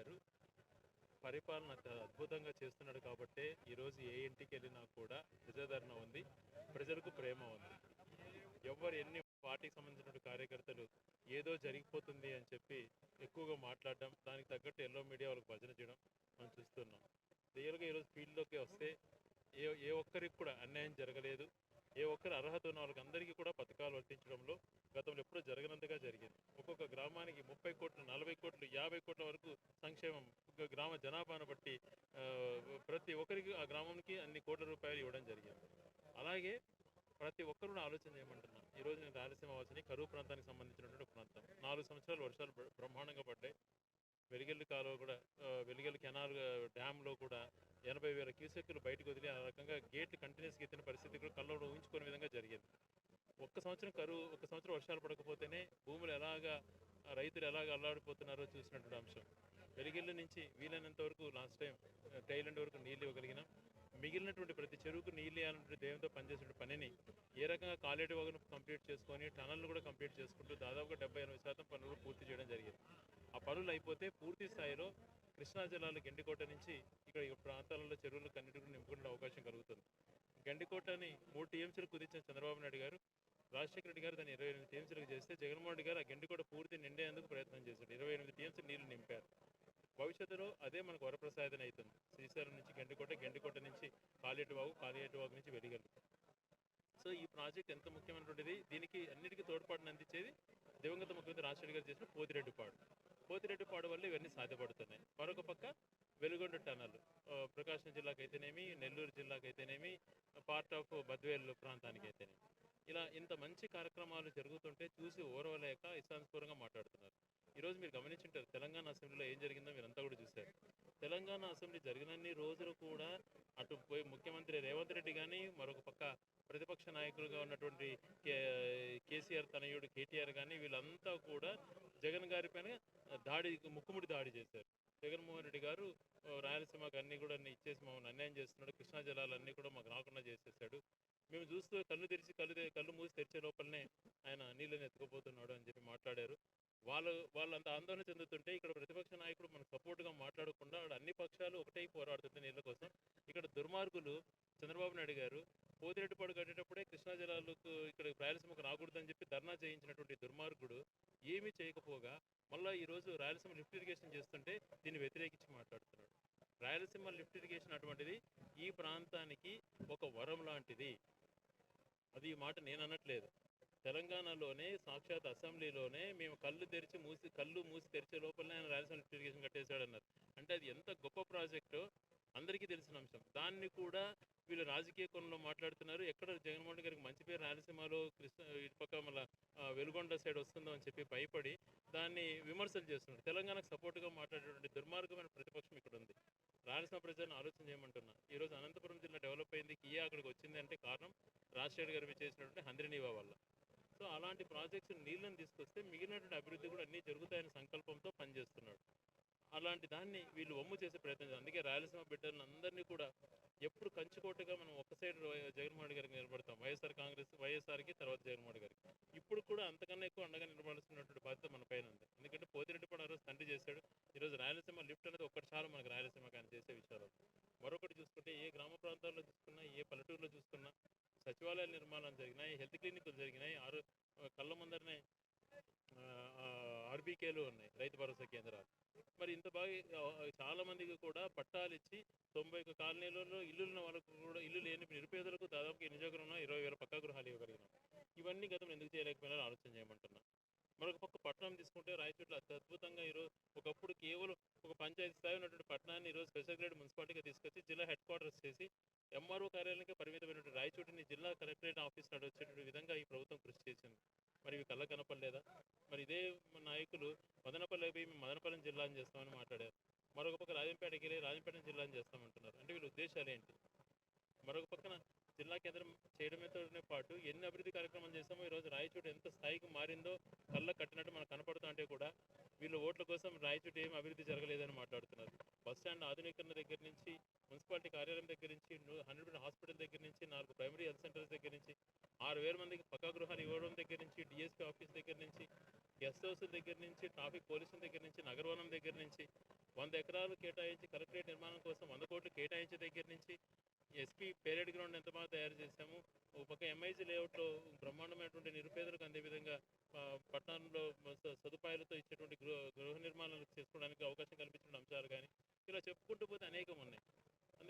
గారు పరిపాలన చాలా అద్భుతంగా చేస్తున్నాడు కాబట్టే ఈరోజు ఏ ఇంటికి వెళ్ళినా కూడా ప్రజాదరణ ఉంది ప్రజలకు ప్రేమ ఉంది. ఎవరు ఎన్ని పార్టీకి సంబంధించిన కార్యకర్తలు ఏదో జరిగిపోతుంది అని చెప్పి ఎక్కువగా మాట్లాడడం దానికి తగ్గట్టు ఎల్లో మీడియా వాళ్ళకి భజన చేయడం మనం చూస్తున్నాం. రియల్గా ఈరోజు ఫీల్డ్లోకి వస్తే ఏ ఏ ఒక్కరికి కూడా అన్యాయం జరగలేదు. ఏ ఒక్కరి అర్హత ఉన్న వాళ్ళకి అందరికీ కూడా పథకాలు వర్తించడంలో గతంలో ఎప్పుడూ జరగనంతగా జరిగింది. ఒక్కొక్క గ్రామానికి ముప్పై కోట్లు నలభై కోట్లు యాభై కోట్ల వరకు సంక్షేమం ఒక గ్రామ జనాభాను బట్టి ప్రతి ఒక్కరికి ఆ గ్రామానికి అన్ని కోట్ల రూపాయలు ఇవ్వడం జరిగింది. అలాగే ప్రతి ఒక్కరు కూడా ఆలోచన చేయమంటున్నా ఈరోజు నేను రాయలసీమ వాసిని కరువు ప్రాంతానికి సంబంధించినటువంటి ప్రాంతం. నాలుగు సంవత్సరాలు వర్షాలు బ్రహ్మాండంగా పడ్డాయి. వెలిగెల్లి కాలువ కూడా వెలిగెల్లి కెనాల్ డ్యామ్లో కూడా ఎనభై వేల క్యూసెక్లు బయటకు వదిలి ఆ రకంగా గేట్లు కంటిన్యూస్గా ఎత్తిన పరిస్థితి కూడా కళ్ళలో ఊహించుకునే విధంగా జరిగింది. ఒక్క సంవత్సరం కరువు ఒక సంవత్సరం వర్షాలు పడకపోతేనే భూములు ఎలాగా రైతులు ఎలాగ అల్లాడిపోతున్నారో చూసినటువంటి అంశం. వెలిగిళ్ళ నుంచి వీలైనంత వరకు లాస్ట్ టైం టైలెండ్ వరకు నీళ్ళు ఇవ్వగలిగినాం. మిగిలినటువంటి ప్రతి చెరువుకు నీళ్ళు ఇవ్వాలంటే దేవంతో పనిచేసిన పనిని ఏ రకంగా కాలేటి వాగును కంప్లీట్ చేసుకొని టనల్ను కూడా కంప్లీట్ చేసుకుంటూ దాదాపుగా డెబ్బై ఎనభై శాతం పనులు పూర్తి చేయడం జరిగింది. ఆ పనులు అయిపోతే పూర్తి స్థాయిలో కృష్ణా జిల్లాలో గండికోట నుంచి ఇక్కడ ఈ ప్రాంతాలలో చెరువులు కన్నిటి నింపుకునే అవకాశం కలుగుతుంది. గండికోటని మూడు టీఎంసీలు కుదిర్చిన చంద్రబాబు నాయుడు గారు రాజశేఖర రెడ్డి గారు దాన్ని ఇరవై ఎనిమిది టీఎంసీలకు చేస్తే జగన్మోహన్ రెడ్డి గారు ఆ గండికోట పూర్తి నిండేందుకు ప్రయత్నం చేశాడు. ఇరవై ఎనిమిది టీఎంసీ నీళ్ళు నింపారు. భవిష్యత్తులో అదే మనకు వరప్రసాదన అవుతుంది. శ్రీశైలం నుంచి గండికోట గండికోట నుంచి కాలేటివాగు కాలేటివాగు నుంచి వెలిగలు సో ఈ ప్రాజెక్ట్ ఎంత ముఖ్యమైనటువంటిది? దీనికి అన్నిటికీ తోడ్పాటును అందించేది దివంగత ముఖ్యమంత్రి రాజశేఖర్ గారు చేసిన పోతిరెడ్డిపాడు. పోతిరెడ్డిపాడు వల్ల ఇవన్నీ సాధ్యపడుతున్నాయి. మరొక పక్క వెలుగొండ టనల్ ప్రకాశం జిల్లాకు అయితేనేమి నెల్లూరు జిల్లాకు అయితేనేమి పార్ట్ ఆఫ్ బద్వేల్ ప్రాంతానికి అయితేనేమి ఇలా ఇంత మంచి కార్యక్రమాలు జరుగుతుంటే చూసి ఓర్వలేక ఇష్టానుస్ఫూరంగా మాట్లాడుతున్నారు. ఈరోజు మీరు గమనించుంటారు తెలంగాణ అసెంబ్లీలో ఏం జరిగిందో మీరంతా కూడా చూశారు. తెలంగాణ అసెంబ్లీ జరిగినన్ని రోజులు కూడా అటు పోయి ముఖ్యమంత్రి రేవంత్ రెడ్డి కానీ మరొక పక్క ప్రతిపక్ష నాయకులుగా ఉన్నటువంటి కే కేసీఆర్ తనయుడు కేటీఆర్ కానీ వీళ్ళంతా కూడా జగన్ గారి పైన దాడి ముక్కుముడి దాడి చేశారు. జగన్మోహన్ రెడ్డి గారు రాయలసీమకు అన్ని కూడా అన్ని ఇచ్చేసి మమ్మల్ని అన్యాయం చేస్తున్నాడు కృష్ణా జలాలన్నీ కూడా మాకు రాకుండా చేసేసాడు. మేము చూస్తూ కళ్ళు తెరిచి కళ్ళు కళ్ళు మూసి తెరిచే లోపలనే ఆయన నీళ్ళని ఎత్తుకుపోతున్నాడు అని చెప్పి మాట్లాడారు. వాళ్ళు వాళ్ళంత ఆందోళన చెందుతుంటే ఇక్కడ ప్రతిపక్ష నాయకుడు మనకు సపోర్ట్గా మాట్లాడకుండా అన్ని పక్షాలు ఒకటే పోరాడుతుంటే నీళ్ళ కోసం ఇక్కడ దుర్మార్గులు చంద్రబాబు నాయుడు గారు పోతిరెడ్డిపాడు కట్టేటప్పుడే కృష్ణా జలాలకు ఇక్కడ రాయలసీమకు రాకూడదని చెప్పి ధర్నా చేయించినటువంటి దుర్మార్గుడు ఏమీ చేయకపోగా మళ్ళీ ఈరోజు రాయలసీమ లిఫ్ట్ ఇరిగేషన్ చేస్తుంటే దీన్ని వ్యతిరేకించి మాట్లాడుతున్నాడు. రాయలసీమ లిఫ్ట్ ఇరిగేషన్ అటువంటిది ఈ ప్రాంతానికి ఒక వరం లాంటిది. అది ఈ మాట నేను అనట్లేదు. తెలంగాణలోనే సాక్షాత్ అసెంబ్లీలోనే మేము కళ్ళు తెరిచి మూసి కళ్ళు మూసి తెరిచే లోపలనే ఆయన రాయలసీమ లిఫ్ట్ ఇరిగేషన్ కట్టేశాడన్నారు. అంటే అది ఎంత గొప్ప ప్రాజెక్టు అందరికీ తెలిసిన అంశం. దాన్ని కూడా వీళ్ళు రాజకీయ కోణంలో మాట్లాడుతున్నారు. ఎక్కడ జగన్మోహన్ గారికి మంచి పేరు రాయలసీమలో కృష్ణ ఇటుపక్క మళ్ళీ వెలుగొండ సైడ్ వస్తుందో అని చెప్పి భయపడి దాన్ని విమర్శలు చేస్తున్నారు. తెలంగాణకు సపోర్ట్గా మాట్లాడేటువంటి దుర్మార్గమైన ప్రతిపక్షం ఇక్కడ ఉంది. రాయలసీమ ప్రజలను ఆలోచన చేయమంటున్నా. ఈరోజు అనంతపురం జిల్లా డెవలప్ అయింది. కియా అక్కడికి వచ్చింది అంటే కారణం రాజశేఖర్ గారు చేసినటువంటి హంద్రినీవా వల్ల. సో అలాంటి ప్రాజెక్ట్స్ నీళ్ళని తీసుకొస్తే మిగిలినటువంటి అభివృద్ధి కూడా అన్నీ జరుగుతాయనే సంకల్పంతో అలాంటి దాన్ని వీళ్ళు వమ్ము చేసే ప్రయత్నం చేస్తారు. అందుకే రాయలసీమ బిడ్డలను అందరినీ కూడా ఎప్పుడు కంచుకోటగా మనం ఒక సైడ్ జగన్మోహన్ గారికి నిలబడతాం. వైఎస్ఆర్ కాంగ్రెస్ వైఎస్ఆర్కి తర్వాత జగన్మోహన్ గారికి. ఇప్పుడు కూడా అంతకన్నా ఎక్కువ అండగా నిలబడాల్సినటువంటి బాధ్యత మన పైన ఉంది. ఎందుకంటే పోతిరెడ్డి కూడా రోజు తండ్రి చేశాడు. ఈరోజు రాయలసీమ లిఫ్ట్ అనేది ఒక్కటి చాలు మనకు రాయలసీమ ఆయన చేసే విషయాలు. మరొకటి చూసుకుంటే ఏ గ్రామ ప్రాంతాల్లో చూసుకున్నా ఏ పల్లెటూరులో చూసుకున్నా సచివాలయాల నిర్మాణాలు జరిగినాయి హెల్త్ క్లినిక్లు జరిగినాయి. ఆరు కళ్ళ ముందరనే ఆర్బీకేలు ఉన్నాయి రైతు భరోసా కేంద్రాలు. మరి ఇంత బాగా చాలా మందికి కూడా పట్టాలు ఇచ్చి తొంభై ఒక కాలనీలలో ఇల్లు ఉన్న వాళ్ళకు కూడా ఇల్లు లేని నిరుపేదలకు దాదాపు ఎన్ని జగన్ ఇరవై వేల పక్కా గృహాలు ఇవ్వగలిగినాం ఇవన్నీ గతం ఎందుకు చేయలేకపోయినా ఆలోచన చేయమంటున్నా. మరొక పక్క పట్టణం తీసుకుంటే రాయచోట్ల అతి అద్భుతంగా ఈరోజు ఒకప్పుడు కేవలం ఒక పంచాయతీ స్థాయి ఉన్నటువంటి పట్టణాన్ని ఈరోజు స్పెషల్ గ్రేడ్ మున్సిపాలిటీగా తీసుకొచ్చి జిల్లా హెడ్ క్వార్టర్స్ చేసి ఎంఆర్ఓ కార్యాలయానికి పరిమితమైనటువంటి రాయచోటిని జిల్లా కలెక్టరేట్ ఆఫీస్ నడిచేటువంటి విధంగా ఈ ప్రభుత్వం కృషి చేసింది. మరి ఇవి కళ్ళ కనపడలేదా? మరి ఇదే నాయకులు మదనపల్లి పోయి మేము మదనపల్లి జిల్లా అని చేస్తామని మాట్లాడారు. మరొక పక్క రాజంపేటకి వెళ్ళి రాజంపేట జిల్లా అని చేస్తామంటున్నారు. అంటే వీళ్ళ ఉద్దేశాలు ఏంటి? మరొక పక్కన జిల్లా కేంద్రం చేయడమేతోనే పాటు ఎన్ని అభివృద్ధి కార్యక్రమాలు చేస్తామో ఈరోజు రాయచోటు ఎంత స్థాయికి మారిందో కళ్ళ కట్టినట్టు మనకు కనపడుతుంటే కూడా వీళ్ళు ఓట్ల కోసం రాయచోటు ఏం అభివృద్ధి జరగలేదని మాట్లాడుతున్నారు. బస్ స్టాండ్ ఆధునీకరణ దగ్గర నుంచి మున్సిపాలిటీ కార్యాలయం దగ్గర నుంచి హండ్రెడ్ హాస్పిటల్ దగ్గర నుంచి నాలుగు ప్రైమరీ హెల్త్ సెంటర్స్ దగ్గర నుంచి ఆరు వేల మందికి పక్కా గృహాలు ఇవ్వడం దగ్గర నుంచి డిఎస్పీ ఆఫీస్ దగ్గర నుంచి గెస్ట్ హౌస్ దగ్గర నుంచి ట్రాఫిక్ పోలీసుల దగ్గర నుంచి నగరవనం దగ్గర నుంచి వంద ఎకరాలు కేటాయించి కలెక్టరేట్ నిర్మాణం కోసం వంద కోట్లు కేటాయించే దగ్గర నుంచి ఎస్పీ పేరేడ్ గ్రౌండ్ ఎంత బాగా తయారు చేశాము. ఒక పక్క ఎంఐజీ లేఅవుట్లో బ్రహ్మాండమైనటువంటి నిరుపేదలకు అందే విధంగా పట్టణంలో సదుపాయాలతో ఇచ్చేటువంటి గృహ గృహ నిర్మాణాలు చేసుకోవడానికి అవకాశం కల్పించిన అంశాలు కానీ ఇలా చెప్పుకుంటూ పోతే అనేకం ఉన్నాయి.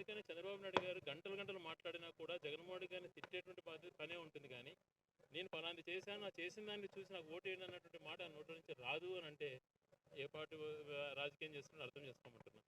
అందుకని చంద్రబాబు నాయుడు గారు గంటలు గంటలు మాట్లాడినా కూడా జగన్మోహన్ గారిని తిట్టేటువంటి బాధ్యత పనే ఉంటుంది కానీ నేను పలాంటి చేశాను ఆ చేసిన దాన్ని చూసి నాకు ఓటు వేయండి అన్నటువంటి మాట నోటి నుంచి రాదు అని అంటే ఏ పార్టీ రాజకీయం చేస్తున్నా అర్థం చేసుకోమంటున్నా.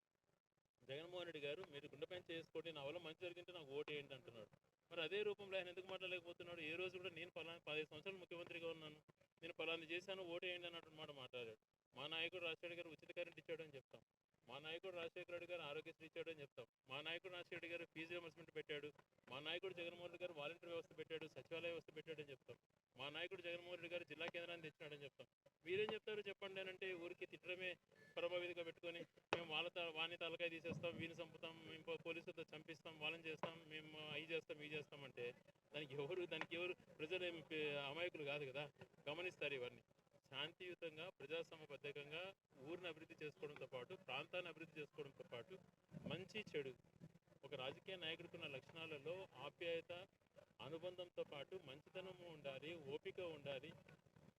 జగన్మోహన్ రెడ్డి గారు మీరు గుండెపైన చేసుకోండి నా వల్ల మంచి జరిగింటే నాకు ఓటు వేయండి అంటున్నాడు. మరి అదే రూపంలో ఆయన ఎందుకు మాట్లాడలేకపోతున్నాడు? ఏ రోజు కూడా నేను ఫలానా పదిహేను సంవత్సరాలు ముఖ్యమంత్రిగా ఉన్నాను. నేను ఫలానా చేశాను ఓటు వేయండి అన్నటువంటి మాట మాట్లాడాడు. మా నాయకుడు రాజశేఖర్ గారు ఉచిత కరెంట్ ఇచ్చాడు అని చెప్తాం. మా నాయకుడు రాజశేఖర రెడ్డి గారు ఆరోగ్యశ్రీ ఇచ్చాడు అని చెప్తాం. మా నాయకుడు రాజశేఖర రెడ్డి గారు ఫీజు రిమర్స్మెంట్ పెట్టాడు. మా నాయకుడు జగన్మోహన్ రెడ్డి గారు వాలంటీర్ వ్యవస్థ పెట్టాడు సచివాలయ వ్యవస్థ పెట్టాడు అని చెప్తాం. మా నాయకుడు జగన్మోహన్ రెడ్డి గారు జిల్లా కేంద్రాన్ని తెచ్చినాడని చెప్తాం. మీరేం చెప్తారు చెప్పండి అని అంటే ఊరికి తిట్టడమే పరమవిధిగా పెట్టుకొని మేము వాళ్ళ వాణి వాని తలకాయ తీసేస్తాం వీని చంపుతాం మేము పోలీసులతో చంపిస్తాం వాళ్ళని చేస్తాం మేము అవి చేస్తాం ఇవి చేస్తాం అంటే దానికి ఎవరు దానికి ఎవరు ప్రజలు అమాయకులు కాదు కదా. గమనిస్తారు ఇవన్నీ. శాంతియుతంగా ప్రజాసమబద్ధకంగా ఊరిని అభివృద్ధి చేసుకోవడంతో పాటు ప్రాంతాన్ని అభివృద్ధి చేసుకోవడంతో పాటు మంచి చెడు ఒక రాజకీయ నాయకుడికున్న లక్షణాలలో ఆప్యాయత అనుబంధంతో పాటు మంచితనము ఉండాలి ఓపిక ఉండాలి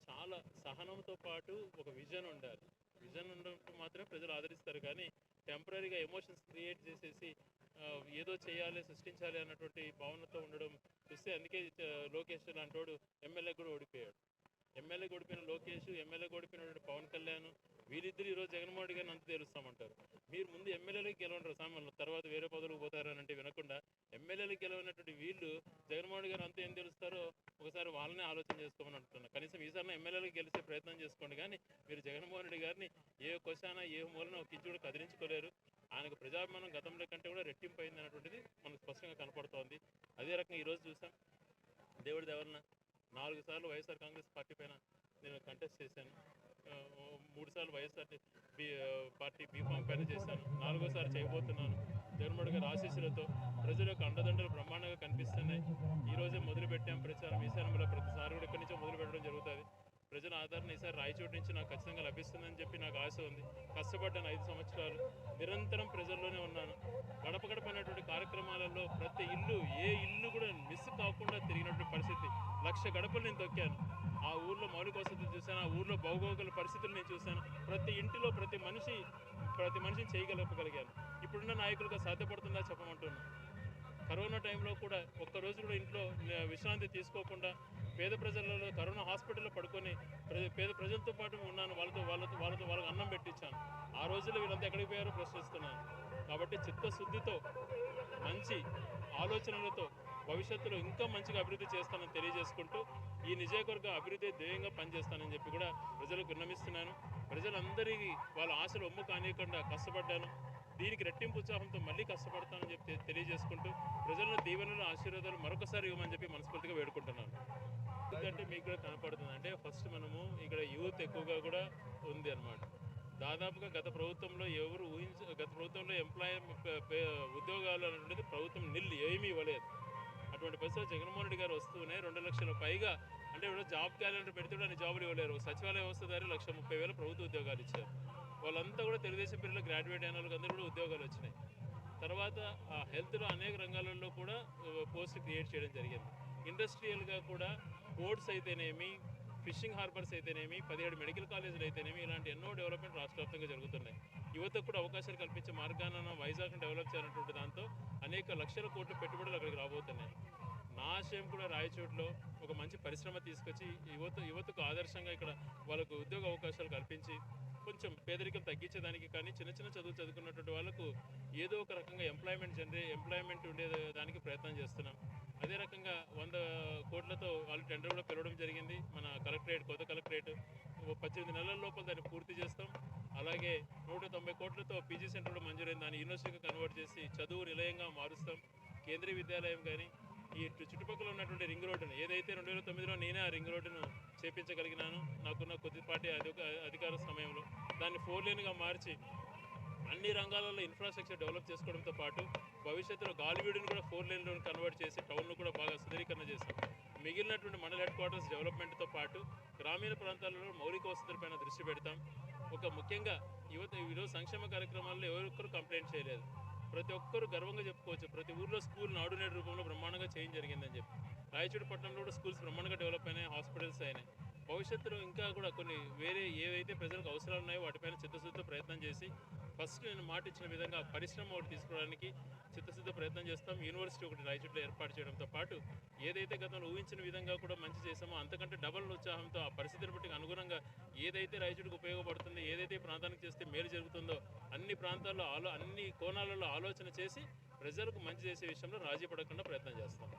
చాలా సహనంతో పాటు ఒక విజన్ ఉండాలి. విజన్ ఉండటం మాత్రమే ప్రజలు ఆదరిస్తారు కానీ టెంపరీగా ఎమోషన్స్ క్రియేట్ చేసేసి ఏదో చేయాలి సృష్టించాలి అన్నటువంటి భావనతో ఉండడం చూస్తే అందుకే లోకేష్ లోకేష్ వాడు ఎమ్మెల్యే కూడా ఓడిపోయాడు. ఎమ్మెల్యే గడిపిన లోకేష్ ఎమ్మెల్యే ఓడిపోయినటువంటి పవన్ కళ్యాణ్ వీరిద్దరు ఈరోజు జగన్మోహన్ రెడ్డి గారిని అంత తెలుస్తామంటారు మీరు ముందు ఎమ్మెల్యేలకు గెలవంటారు సామాన్లు తర్వాత వేరే పదవులకు పోతారని అంటే వినకుండా ఎమ్మెల్యేలకు గెలవనటువంటి వీళ్ళు జగన్మోహన్ రెడ్డి గారు అంతా ఏం తెలుస్తారో ఒకసారి వాళ్ళనే ఆలోచన చేసుకోమని అంటున్నాను కనీసం ఈసారి ఎమ్మెల్యేలకు గెలిచే ప్రయత్నం చేసుకోండి. కానీ మీరు జగన్మోహన్ రెడ్డి గారిని ఏ క్వశ్చన్ ఏ మూలన ఒక ఇంచు కూడా కదిలించుకోలేరు. ఆయనకు ప్రజాభిమానం గతంలో కంటే కూడా రెట్టింపు అయింది అనేటువంటిది మనకు స్పష్టంగా కనపడుతోంది. అదే రకంగా ఈరోజు చూసాం. దేవుడి దేవరన నాలుగు సార్లు వైఎస్ఆర్ కాంగ్రెస్ పార్టీ పైన నేను కంటెస్ట్ చేశాను. మూడు సార్లు వైఎస్ఆర్ బి పార్టీ బీఫామ్ పైన చేశాను. నాలుగోసారి చేయబోతున్నాను. జగన్మోహన్ గారి ఆశీస్సులతో ప్రజల యొక్క అండదండలు బ్రహ్మాండంగా కనిపిస్తున్నాయి. ఈ రోజే ప్రచారం. ఈశాన్యంలో ప్రతిసారి కూడా ఇక్కడి నుంచో మొదలు ప్రజల ఆదరణ ఈసారి రాయచోటు నుంచి నాకు ఖచ్చితంగా లభిస్తుందని చెప్పి నాకు ఆశ ఉంది. కష్టపడ్డాను ఐదు సంవత్సరాలు. నిరంతరం ప్రజల్లోనే ఉన్నాను. గడప గడపనటువంటి కార్యక్రమాలలో ప్రతి ఇల్లు ఏ ఇల్లు కూడా మిస్ కాకుండా తిరిగినటువంటి పరిస్థితి. లక్ష గడపలు నేను తొక్కాను. ఆ ఊర్లో మౌలిక వసతులు చూశాను. ఆ ఊర్లో భౌగోళిక పరిస్థితులు నేను చూశాను. ప్రతి ఇంటిలో ప్రతి మనిషి ప్రతి మనిషిని చేయగలపగలిగాను. ఇప్పుడున్న నాయకులుగా సాధ్యపడుతుందా చెప్పమంటున్నాను కరోనా టైంలో కూడా ఒక్కరోజు కూడా ఇంట్లో విశ్రాంతి తీసుకోకుండా పేద ప్రజలలో కరోనా హాస్పిటల్లో పడుకొని ప్రజ పేద ప్రజలతో పాటు ఉన్నాను వాళ్ళతో వాళ్ళతో వాళ్ళతో వాళ్ళకి అన్నం పెట్టించాను. ఆ రోజుల్లో వీళ్ళంతా ఎక్కడికి పోయారో ప్రశ్నిస్తున్నాను. కాబట్టి చిత్తశుద్ధితో మంచి ఆలోచనలతో భవిష్యత్తులో ఇంకా మంచిగా అభివృద్ధి చేస్తానని తెలియజేసుకుంటూ ఈ నియోజకవర్గ అభివృద్ధి ధ్యేయంగా పనిచేస్తానని చెప్పి కూడా ప్రజలకు విన్నమిస్తున్నాను ప్రజలందరికీ వాళ్ళ ఆశలు ఒమ్ము కానియకుండా కష్టపడ్డాను. దీనికి రెట్టింపు ఉత్సాహంతో మళ్ళీ కష్టపడతానని చెప్పి తెలియజేసుకుంటూ ప్రజలను దీవెనలు ఆశీర్వాదాలు మరొకసారి ఇవ్వమని చెప్పి మనస్ఫూర్తిగా వేడుకుంటున్నాను. ఎందుకంటే మీకు కూడా కనపడుతుంది. అంటే ఫస్ట్ మనము ఇక్కడ యూత్ ఎక్కువగా కూడా ఉంది అన్నమాట. దాదాపుగా గత ప్రభుత్వంలో ఎవరు ఊహించ గత ప్రభుత్వంలో ఎంప్లాయ్ ఉద్యోగాలు అనేది ప్రభుత్వం నిల్లు ఏమీ ఇవ్వలేదు. అటువంటి పరిస్థితులు జగన్మోహన్ రెడ్డి గారు వస్తూనే రెండు లక్షల పైగా అంటే ఇప్పుడు జాబ్ క్యాలెండర్ పెడితే కూడా జాబులు ఇవ్వలేరు. సచివాలయ వ్యవస్థ దారి లక్ష ముప్పై వేల ప్రభుత్వ ఉద్యోగాలు ఇచ్చారు. వాళ్ళంతా కూడా తెలుగుదేశం పిల్లలు గ్రాడ్యుయేట్ అయిన వాళ్ళకి అందరూ కూడా ఉద్యోగాలు వచ్చినాయి. తర్వాత ఆ హెల్త్లో అనేక రంగాలలో కూడా పోస్ట్ క్రియేట్ చేయడం జరిగింది. ఇండస్ట్రియల్గా కూడా పోర్ట్స్ అయితేనేమి ఫిషింగ్ హార్బర్స్ అయితేనేమి పదిహేడు మెడికల్ కాలేజీలు అయితేనేమి ఇలాంటి ఎన్నో డెవలప్మెంట్ రాష్ట్ర వ్యాప్తంగా జరుగుతున్నాయి. యువతకు కూడా అవకాశాలు కల్పించే మార్గాన వైజాగ్ను డెవలప్ చేయాలన్నటువంటి దాంతో అనేక లక్షల కోట్ల పెట్టుబడులు అక్కడికి రాబోతున్నాయి. నా ఆశయం కూడా రాయచోట్లో ఒక మంచి పరిశ్రమ తీసుకొచ్చి యువత యువతకు ఆదర్శంగా ఇక్కడ వాళ్ళకు ఉద్యోగ అవకాశాలు కల్పించి కొంచెం పేదరికం తగ్గించేదానికి కానీ చిన్న చిన్న చదువు చదువుకున్నటువంటి వాళ్ళకు ఏదో ఒక రకంగా ఎంప్లాయ్మెంట్ జనరే ఎంప్లాయ్మెంట్ ఉండే దానికి ప్రయత్నం చేస్తున్నాం. అదే రకంగా వంద కోట్లతో వాళ్ళు టెండర్ కూడా పిలవడం జరిగింది. మన కలెక్టరేట్ కొత్త కలెక్టరేట్ పద్దెనిమిది నెలల లోపల దాన్ని పూర్తి చేస్తాం. అలాగే నూట తొంభై కోట్లతో పీజీ సెంటర్ కూడా మంజూరైంది. దాన్ని యూనివర్సిటీగా కన్వర్ట్ చేసి చదువు నిలయంగా మారుస్తాం. కేంద్రీయ విద్యాలయం కానీ ఈ చుట్టుపక్కల ఉన్నటువంటి రింగ్ రోడ్డును ఏదైతే రెండు వేల తొమ్మిదిలో నేనే ఆ రింగ్ రోడ్డును చేపించగలిగినాను నాకున్న కొద్దిపాటి అధికార సమయంలో దాన్ని ఫోర్ లేన్గా మార్చి అన్ని రంగాలలో ఇన్ఫ్రాస్ట్రక్చర్ డెవలప్ చేసుకోవడంతో పాటు భవిష్యత్తులో గాలివీడుని కూడా ఫోర్ లేన్లో కన్వర్ట్ చేసి టౌన్ను కూడా బాగా సుందరీకరణ చేస్తాం మిగిలినటువంటి మండల హెడ్ క్వార్టర్స్ డెవలప్మెంట్తో పాటు గ్రామీణ ప్రాంతాలలో మౌలిక వసతులపైన దృష్టి పెడతాం. ఒక ముఖ్యంగా యువత ఈరోజు సంక్షేమ కార్యక్రమాల్లో ఎవరొక్కరు కంప్లైంట్ చేయలేదు. ప్రతి ఒక్కరు గర్వంగా చెప్పుకోవచ్చు. ప్రతి ఊర్లో స్కూల్ నాడు రూపంలో బ్రహ్మాండంగా చేంజ్ జరిగిందని చెప్పి. రాయచూడు పట్టణంలో కూడా స్కూల్స్ బ్రహ్మాండంగా డెవలప్ అయినాయి హాస్పిటల్స్ అయినాయి. భవిష్యత్తులో ఇంకా కూడా కొన్ని వేరే ఏవైతే ప్రజలకు అవసరాలు ఉన్నాయో వాటిపైన చిత్తశుద్ధితో ప్రయత్నం చేసి ఫస్ట్ నేను మాట ఇచ్చిన విధంగా పరిశ్రమ ఒకటి తీసుకోవడానికి చిత్తశుద్ధ ప్రయత్నం చేస్తాం. యూనివర్సిటీ ఒకటి రాయచూట్లో ఏర్పాటు చేయడంతో పాటు ఏదైతే గతంలో ఊహించిన విధంగా కూడా మంచి చేసామో అంతకంటే డబల్ ఉత్సాహంతో ఆ పరిస్థితిని బట్టి అనుగుణంగా ఏదైతే రాయచూటికి ఉపయోగపడుతుందో ఏదైతే ప్రాంతానికి చేస్తే మేలు జరుగుతుందో అన్ని ప్రాంతాల్లో ఆలో అన్ని కోణాలలో ఆలోచన చేసి ప్రజలకు మంచి చేసే విషయంలో రాజీ పడకుండా ప్రయత్నం చేస్తాం.